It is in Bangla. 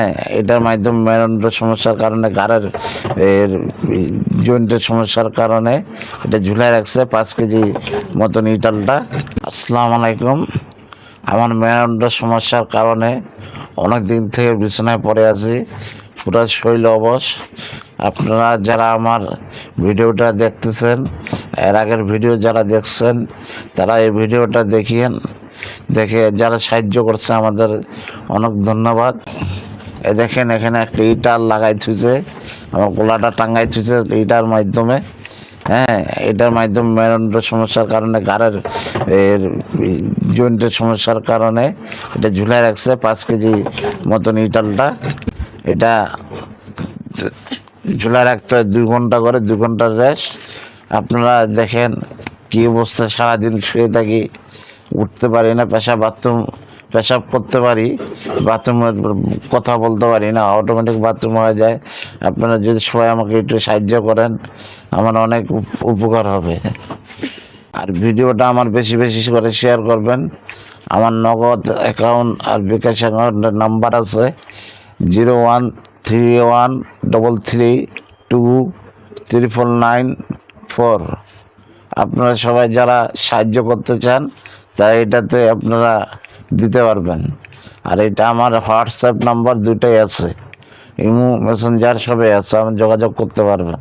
হ্যাঁ এটার মাধ্যমে মেরুদণ্ড সমস্যার কারণে এর জয়েন্টের সমস্যার কারণে এটা ঝুলাই রাখছে পাঁচ কেজি মতন ইটালটা আসসালামু আলাইকুম। আমার মেরুদণ্ড সমস্যার কারণে অনেক দিন থেকে বিছানায় পড়ে আছি, পুরো শৈল অবশ। আপনারা যারা আমার ভিডিওটা দেখতেছেন, এর আগের ভিডিও যারা দেখছেন, তারা এই ভিডিওটা দেখিয়েন, দেখে যারা সাহায্য করছে আমাদের, অনেক ধন্যবাদ। এ দেখেন, এখানে একটা ইটার লাগাই থুইছে আমার গোলাটা টাঙ্গাই থুইছে ইটার মাধ্যমে। হ্যাঁ এটার মাধ্যমে মেরুদণ্ড সমস্যার কারণে এর, জয়েন্টের সমস্যার কারণে এটা ঝুলাই রাখছে পাঁচ কেজি মতন ইটালটা এটা ঝুলাই রাখতে হয় দুই ঘণ্টা করে, দুই ঘণ্টার রেস্ট আপনারা দেখেন কী অবস্থা, সারাদিন শুয়ে থাকি, উঠতে পারি না, পেশা বাথরুম পেশাব করতে পারি বাথরুমের কথা বলতে পারি না অটোমেটিক বাথরুম হয়ে যায়। আপনারা যদি সবাই আমাকে একটু সাহায্য করেন, আমার অনেক উপ- উপকার হবে। আর ভিডিওটা আমার বেশি বেশি করে শেয়ার করবেন। আমার নগদ অ্যাকাউন্ট আর বিকাশ অ্যাকাউন্টের নাম্বার আছে zero one three one double three two triple nine four আপনারা সবাই যারা সাহায্য করতে চান তা এটাতে আপনারা দিতে পারবেন। আর এটা আমার হোয়াটসঅ্যাপ নাম্বার দুটাই আছে। ইমো মেসেঞ্জার সবে আছে, আপনি যোগাযোগ করতে পারবেন।